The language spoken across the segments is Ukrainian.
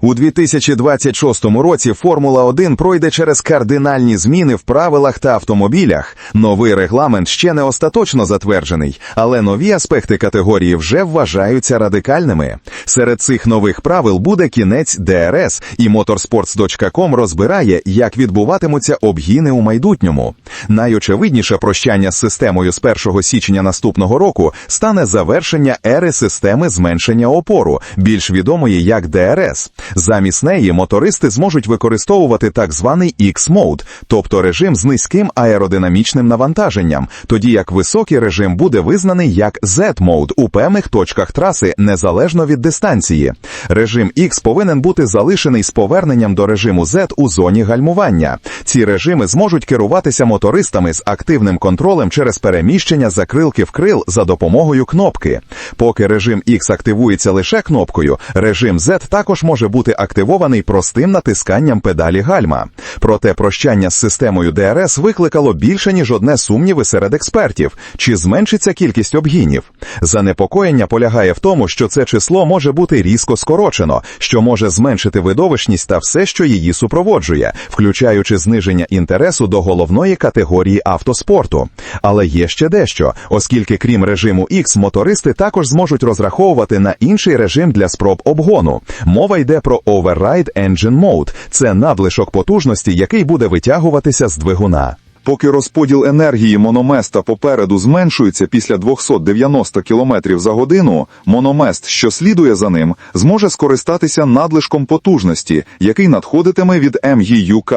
У 2026 році Формула 1 пройде через кардинальні зміни в правилах та автомобілях. Новий регламент ще не остаточно затверджений, але нові аспекти категорії вже вважаються радикальними. Серед цих нових правил буде кінець ДРС, і Motorsports.com розбирає, як відбуватимуться обгіни у майбутньому. Найочевидніше прощання з системою з 1 січня наступного року стане завершення ери системи зменшення опору, більш відомої як ДРС. Замість неї мотористи зможуть використовувати так званий X-Mode, тобто режим з низьким аеродинамічним навантаженням, тоді як високий режим буде визнаний як Z-Mode у певних точках траси незалежно від дистанції. Режим X повинен бути залишений з поверненням до режиму Z у зоні гальмування. Ці режими зможуть керуватися мотористами з активним контролем через переміщення закрилки в крил за допомогою кнопки. Поки режим X активується лише кнопкою, режим Z також може бути активований простим натисканням педалі гальма. Проте прощання з системою ДРС викликало більше ніж одне сумніви серед експертів, чи зменшиться кількість обгінів. Занепокоєння полягає в тому, що це число може бути різко скорочено, що може зменшити видовищність та все, що її супроводжує, включаючи зниження інтересу до головної категорії автоспорту. Але є ще дещо, оскільки крім режиму X, мотористи також зможуть розраховувати на інший режим для спроб обгону. Мова йде про Override Engine Mode. Це надлишок потужності, який буде витягуватися з двигуна. Поки розподіл енергії мономеста попереду зменшується після 290 км за годину, мономест, що слідує за ним, зможе скористатися надлишком потужності, який надходитиме від МГЮК.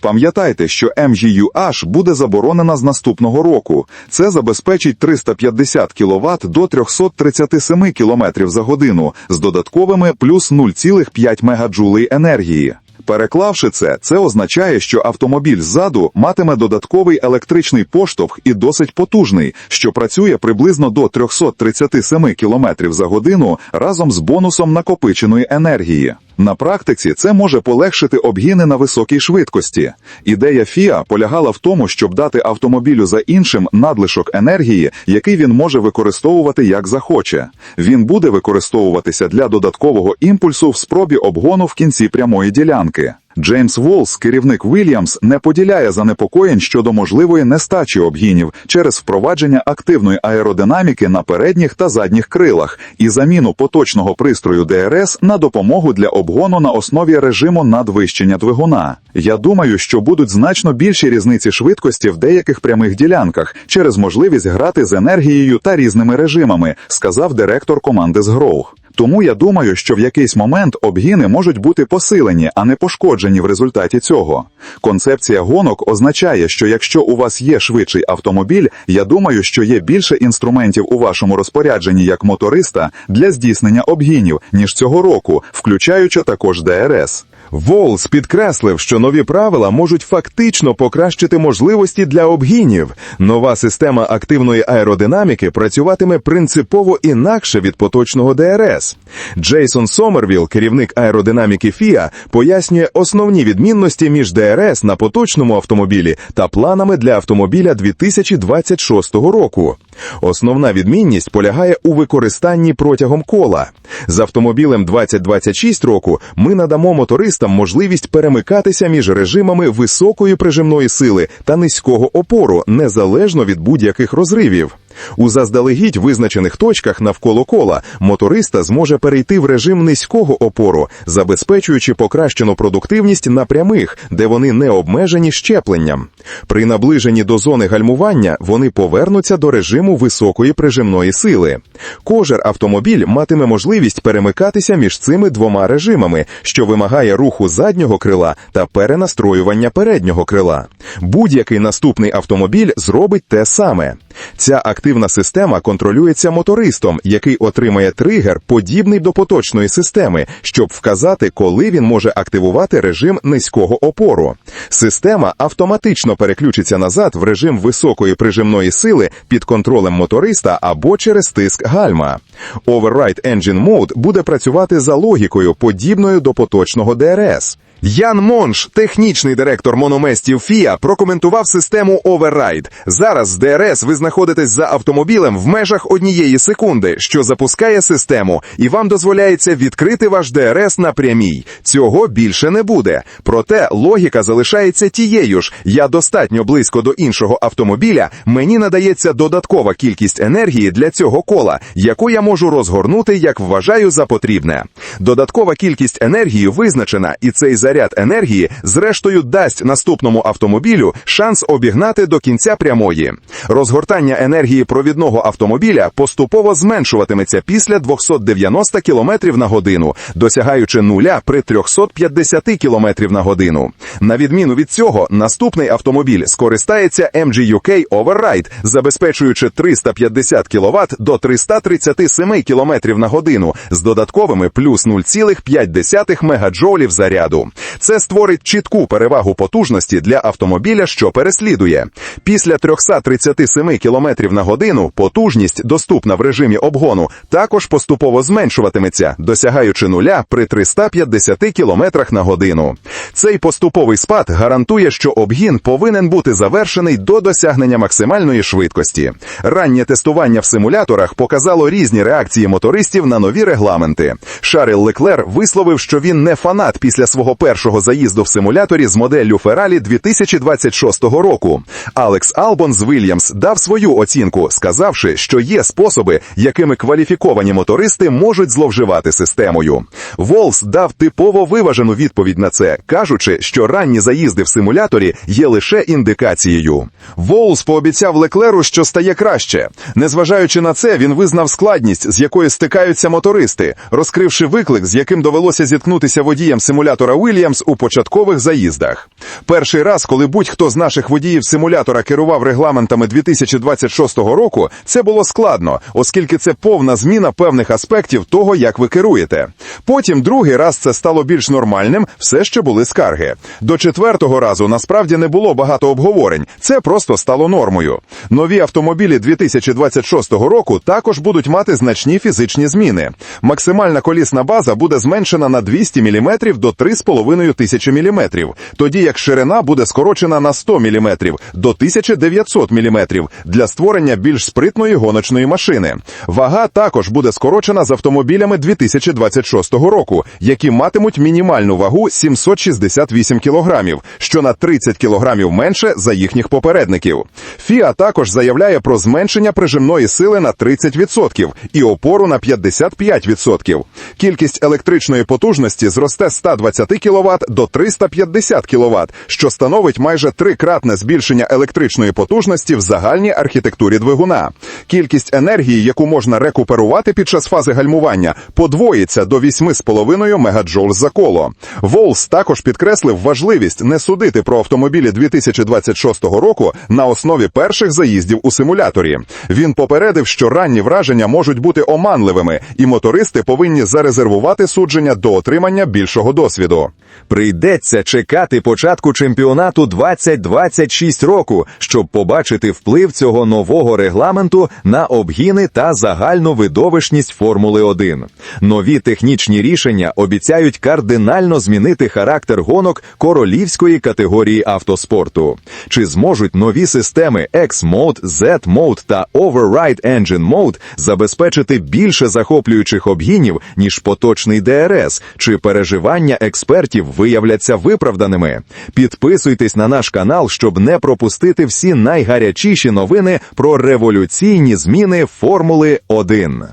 Пам'ятайте, що МГЮH буде заборонена з наступного року. Це забезпечить 350 кВт до 337 км за годину з додатковими плюс 0,5 МДж енергії. Переклавши це, це означає, що автомобіль ззаду матиме додатковий електричний поштовх і досить потужний, що працює приблизно до 337 км за годину разом з бонусом накопиченої енергії. На практиці це може полегшити обгіни на високій швидкості. Ідея Фіа полягала в тому, щоб дати автомобілю за іншим надлишок енергії, який він може використовувати як захоче. Він буде використовуватися для додаткового імпульсу в спробі обгону в кінці прямої ділянки. Джеймс Волс, керівник Williams, не поділяє занепокоєнь щодо можливої нестачі обгінів через впровадження активної аеродинаміки на передніх та задніх крилах і заміну поточного пристрою ДРС на допомогу для обгону на основі режиму надвищення двигуна. Я думаю, що будуть значно більші різниці швидкості в деяких прямих ділянках через можливість грати з енергією та різними режимами, сказав директор команди з Гроух. Тому я думаю, що в якийсь момент обгіни можуть бути посилені, а не пошкоджені в результаті цього. Концепція гонок означає, що якщо у вас є швидший автомобіль, я думаю, що є більше інструментів у вашому розпорядженні як моториста для здійснення обгінів, ніж цього року, включаючи також ДРС. Волс підкреслив, що нові правила можуть фактично покращити можливості для обгінів. Нова система активної аеродинаміки працюватиме принципово інакше від поточного ДРС. Джейсон Сомервіл, керівник аеродинаміки FIA, пояснює основні відмінності між ДРС на поточному автомобілі та планами для автомобіля 2026 року. Основна відмінність полягає у використанні протягом кола. З автомобілем 2026 року ми надамо мотористам можливість перемикатися між режимами високої прижимної сили та низького опору, незалежно від будь-яких розривів. У заздалегідь визначених точках навколо кола моториста зможе перейти в режим низького опору, забезпечуючи покращену продуктивність на прямих, де вони не обмежені щепленням. При наближенні до зони гальмування вони повернуться до режиму високої прижимної сили. Кожен автомобіль матиме можливість перемикатися між цими двома режимами, що вимагає руху заднього крила та перенастроювання переднього крила. Будь-який наступний автомобіль зробить те саме. Ця активна система контролюється мотористом, який отримає тригер, подібний до поточної системи, щоб вказати, коли він може активувати режим низького опору. Система автоматично переключиться назад в режим високої прижимної сили під контролем моториста або через тиск гальма. Override Engine Mode буде працювати за логікою, подібною до поточного ДРС. Ян Монш, технічний директор мономестів ФІА, прокоментував систему Override. Зараз з ДРС ви знаходитесь за автомобілем в межах однієї секунди, що запускає систему, і вам дозволяється відкрити ваш ДРС на прямій. Цього більше не буде. Проте логіка залишається тією ж. Я достатньо близько до іншого автомобіля. Мені надається додаткова кількість енергії для цього кола, яку я можу розгорнути, як вважаю за потрібне. Додаткова кількість енергії визначена, і цей заряд енергії, зрештою, дасть наступному автомобілю шанс обігнати до кінця прямої. Розгортання енергії провідного автомобіля поступово зменшуватиметься після 290 км на годину, досягаючи нуля при 350 км на годину. На відміну від цього, наступний автомобіль скористається MGUK Override, забезпечуючи 350 кВт до 337 км на годину з додатковими плюс 0,5 мегаджоулів заряду. Це створить чітку перевагу потужності для автомобіля, що переслідує. Після 337 км на годину потужність, доступна в режимі обгону, також поступово зменшуватиметься, досягаючи нуля при 350 км на годину. Цей поступовий спад гарантує, що обгін повинен бути завершений до досягнення максимальної швидкості. Раннє тестування в симуляторах показало різні реакції мотористів на нові регламенти. Шарл Леклер висловив, що він не фанат після свого першого заїзду в симуляторі з моделлю Ферралі 2026 року. Алекс Албон з Вільямс дав свою оцінку, сказавши, що є способи, якими кваліфіковані мотористи можуть зловживати системою. Волс дав типово виважену відповідь на це, кажучи, що ранні заїзди в симуляторі є лише індикацією. Волс пообіцяв Леклеру, що стає краще. Незважаючи на це, він визнав складність, з якою стикаються мотористи, розкривши виклик, з яким довелося зіткнутися водіям симулятора Williams у початкових заїздах. Перший раз, коли будь-хто з наших водіїв симулятора керував регламентами 2026 року, це було складно, оскільки це повна зміна певних аспектів того, як ви керуєте. Потім другий раз це стало більш нормальним, все ще були скарги. До четвертого разу насправді не було багато обговорень, це просто стало нормою. Нові автомобілі 2026 року також будуть мати значні фізичні зміни. Максимальна колісна база буде зменшена на 200 мм до 3,5 тисячі мм, тоді як ширина буде скорочена на 100 мм до 1900 мм для створення більш спритної гоночної машини. Вага також буде скорочена з автомобілями 2026 року, які матимуть мінімальну вагу 768 кг, що на 30 кг менше за їхніх попередників. FIA також заявляє про зменшення прижимної сили на 30% і опору на 55%. Кількість електричної потужності зросте з 120 кВт до 350 кВт, що становить майже трикратне збільшення електричної потужності в загальній архітектурі двигуна. Кількість енергії, яку можна рекуперувати під час фази гальмування, подвоїться до 8,5 мегаджоул за коло. Волс також підкреслив важливість не судити про автомобілі 2026 року на основі перших заїздів у симуляторі. Він попередив, що ранні враження можуть бути оманливими, і мотористи повинні зарезервувати судження до отримання більшого досвіду. Прийдеться чекати початку чемпіонату 2026 року, щоб побачити вплив цього нового регламенту на обгіни та загальну видовищність Формули 1. Нові технічні рішення обіцяють кардинально змінити характер гонок королівської категорії автоспорту. Чи зможуть нові системи X-Mode, Z-Mode та Override Engine Mode забезпечити більше захоплюючих обгінів, ніж поточний ДРС, чи переживання експертів виявляться виправданими? Підписуйтесь на наш канал, щоб не пропустити всі найгарячіші новини про революційні зміни Формули 1.